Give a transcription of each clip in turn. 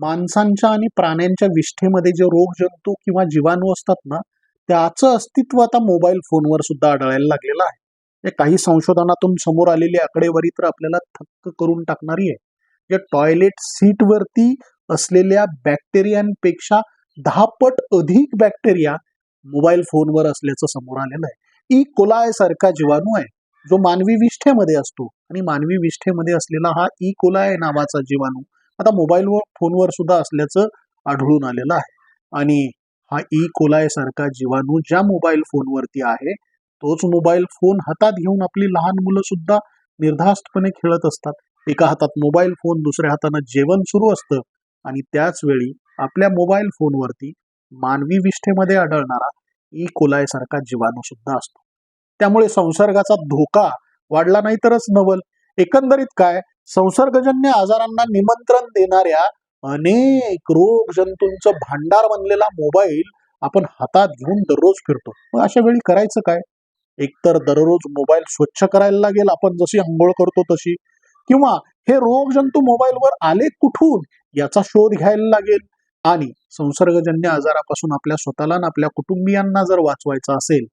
माणसांच्या आणि प्राण्यांच्या विष्ठेमध्ये जे रोगजंतू किंवा जीवाणू असतात ना त्याचं अस्तित्व आता मोबाईल फोनवर सुद्धा आढळायला लागलेलं आहे. हे काही संशोधनातून समोर आलेली आकडेवारी तर आपल्याला थक्क करून टाकणारी आहे. जे टॉयलेट सीटवरती असलेल्या बॅक्टेरियांपेक्षा दहा पट अधिक बॅक्टेरिया मोबाईल फोनवर असल्याचं समोर आलेलं आहे. ई. कोलाय सारखा जीवाणू आहे जो मानवी विष्ठेमध्ये असतो. आणि मानवी विष्ठेमध्ये असलेला हा ई. कोलाय नावाचा जीवाणू आता मोबाईलवर फोनवर सुद्धा असल्याचं आढळून आलेलं आहे. आणि हा ई कोलाय सारखा जीवाणू ज्या मोबाईल फोनवरती आहे तोच मोबाईल फोन हातात घेऊन आपली लहान मुलं सुद्धा निर्धास्तपणे खेळत असतात. एका हातात मोबाईल फोन दुसऱ्या हातानं जेवण सुरू असतं. आणि त्याच वेळी आपल्या मोबाईल फोनवरती मानवी विष्ठेमध्ये आढळणारा ई कोलाय सारखा जीवाणू सुद्धा असतो. त्यामुळे संसर्गाचा धोका वाढला नाही तरच नवल. एकंदरीत काय? संसर्गजन्य आजारांना निमंत्रण देणाऱ्या अनेक रोग जंतूंचं भांडार बनलेला मोबाईल आपण हातात घेऊन दररोज फिरतो. मग अशा वेळी करायचं काय? एकतर दररोज मोबाईल स्वच्छ करायला लागेल आपण जशी आंघोळ करतो तशी. किंवा हे रोग जंतू मोबाईलवर आले कुठून याचा शोध घ्यायला लागेल. आणि संसर्गजन्य आजारापासून आपल्या स्वतःला आणि आपल्या कुटुंबियांना जर वाचवायचं असेल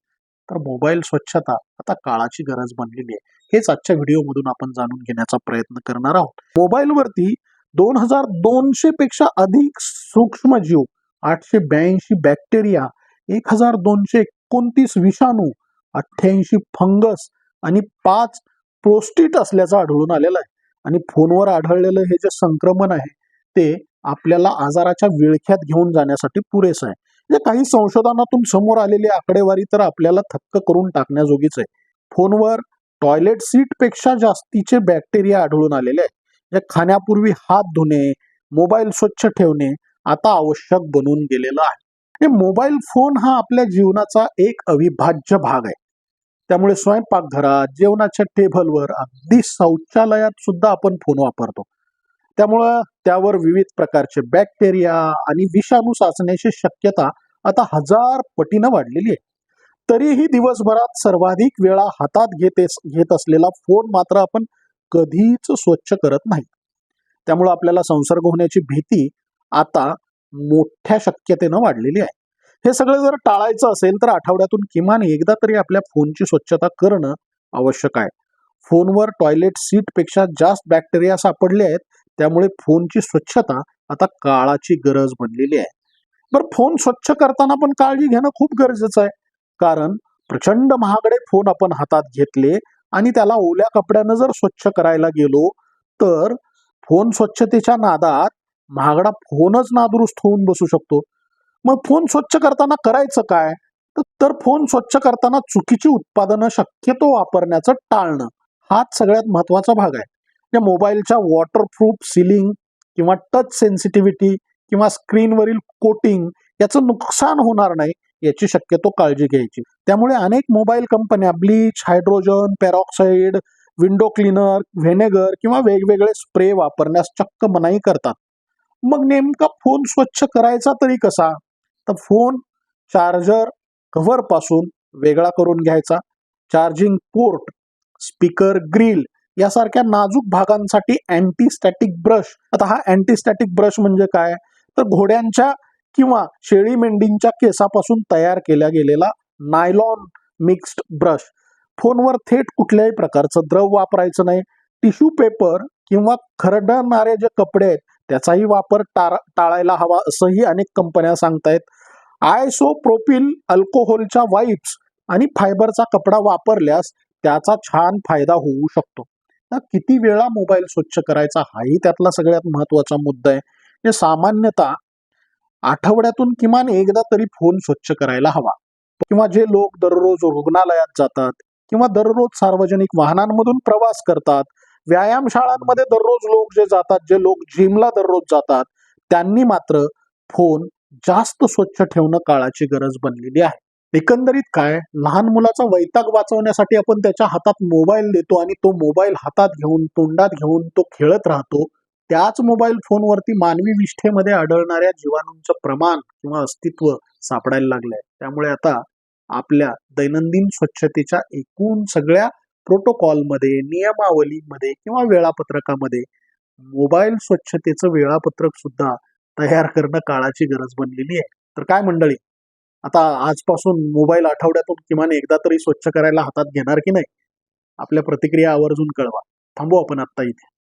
तर मोबाईल स्वच्छता आता काळाची गरज बनलेली आहे. हेच आजच्या व्हिडिओमधून आपण जाणून घेण्याचा प्रयत्न करणार आहोत. मोबाईलवरती दोन हजार दोनशे पेक्षा अधिक सूक्ष्मजीव आठशे ब्याऐंशी बॅक्टेरिया एक हजार दोनशे एकोणतीस विषाणू अठ्ठ्याऐंशी फंगस आणि पाच प्रोस्टिट असल्याचं आढळून आलेलं आहे. आणि फोनवर आढळलेलं हे जे संक्रमण आहे ते आपल्याला आजाराच्या विळख्यात घेऊन जाण्यासाठी पुरेसं आहे. या काही संशोधनातून समोर आलेली आकडेवारी तर आपल्याला थक्क करून टाकण्याजोगीच आहे. फोनवर टॉयलेट सीटपेक्षा जास्तीचे बॅक्टेरिया आढळून आलेले आहे जे खाण्यापूर्वी हात धुणे मोबाईल स्वच्छ ठेवणे आता आवश्यक बनून गेलेलं आहे. हे मोबाईल फोन हा आपल्या जीवनाचा एक अविभाज्य भाग आहे. त्यामुळे स्वयंपाकघरात जेवणाच्या टेबलवर अगदी शौचालयात सुद्धा आपण फोन वापरतो. त्यामुळं त्यावर विविध प्रकारचे बॅक्टेरिया आणि विषाणू साचण्याची शक्यता आता हजार पटीनं वाढलेली आहे. तरीही दिवसभरात सर्वाधिक वेळा हातात घेते घेत असलेला फोन मात्र आपण कधीच स्वच्छ करत नाही. त्यामुळे आपल्याला संसर्ग होण्याची भीती आता मोठ्या शक्यतेनं वाढलेली आहे. हे सगळं जर टाळायचं असेल तर आठवड्यातून किमान एकदा तरी आपल्या फोनची स्वच्छता करणं आवश्यक आहे. फोनवर टॉयलेट सीटपेक्षा जास्त बॅक्टेरिया सापडले आहेत त्यामुळे फोनची स्वच्छता आता काळाची गरज बनलेली आहे. बरं फोन स्वच्छ करताना पण काळजी घेणं खूप गरजेचं आहे. कारण प्रचंड महागडे फोन आपण हातात घेतले आणि त्याला ओल्या कपड्यानं जर स्वच्छ करायला गेलो तर फोन स्वच्छतेच्या नादात महागडा फोनच नादुरुस्त होऊन बसू शकतो. मग फोन स्वच्छ करताना करायचं काय? तर फोन स्वच्छ करताना चुकीची उत्पादनं शक्यतो वापरण्याचं टाळणं. हाच सगळ्यात महत्त्वाचा भाग आहे. या मोबाईलच्या वॉटरप्रूफ सिलिंग किंवा टच सेन्सिटिव्हिटी किंवा स्क्रीनवरील कोटिंग याचं नुकसान होणार नाही याची शक्यतो काळजी घ्यायची. त्यामुळे अनेक मोबाईल कंपन्या bleach hydrogen peroxide window cleaner vinegar किंवा वेगवेगळे स्प्रे वापरण्यास चक्क मनाई करतात. मग नेमका फोन स्वच्छ करायचा तरी कसा? तर फोन चार्जर कव्हरपासून वेगळा करून घ्यायचा. चार्जिंग पोर्ट स्पीकर ग्रिल यासारख्या नाजूक भागांसाठी अँटीस्टॅटिक ब्रश आता हा अँटीस्टॅटिक ब्रश म्हणजे काय? तर घोड्यांच्या किंवा शेळी मेंढींच्या केसापासून तयार केला गेलेला नायलॉन मिक्स्ड ब्रश. फोनवर थेट कुठल्याही प्रकारचं द्रव वापरायचं नाही. टिश्यू पेपर किंवा खरडणारे जे कपडे आहेत त्याचाही वापर टाळायला हवा असंही अनेक कंपन्या सांगतायत. आयसो प्रोपिल अल्कोहोलच्या वाईप्स आणि फायबरचा कपडा वापरल्यास त्याचा छान फायदा होऊ शकतो. किती वेळा मोबाईल स्वच्छ करायचा हाही त्यातला सगळ्यात महत्त्वाचा मुद्दा आहे. हे सामान्यतः आठवड्यातून किमान एकदा तरी फोन स्वच्छ करायला हवा. किंवा जे लोक दररोज रुग्णालयात जातात किंवा दररोज सार्वजनिक वाहनांमधून प्रवास करतात व्यायामशाळांमध्ये दररोज लोक जे जातात जे लोक जिमला दररोज जातात त्यांनी मात्र फोन जास्त स्वच्छ ठेवणं काळाची गरज बनलेली आहे. एकंदरीत काय? लहान मुलाचा वैताग वाचवण्यासाठी आपण त्याच्या हातात मोबाईल देतो आणि तो मोबाईल हातात घेऊन तोंडात घेऊन तो खेळत राहतो. त्याच मोबाईल फोनवरती मानवी विष्ठेमध्ये आढळणाऱ्या जीवाणूंचं प्रमाण किंवा अस्तित्व सापडायला लागलंय. त्यामुळे आता आपल्या दैनंदिन स्वच्छतेच्या एकूण सगळ्या प्रोटोकॉलमध्ये नियमावलीमध्ये किंवा वेळापत्रकामध्ये मोबाईल स्वच्छतेचं वेळापत्रक सुद्धा तयार करणं काळाची गरज बनलेली आहे. तर काय मंडळी आता आजपासून मोबाईल आठवड्यातून किमान एकदा तरी स्वच्छ करायला हातात घेणार की नाही? आपल्या प्रतिक्रिया आवर्जून कळवा. थांबू आपण आत्ता इथे.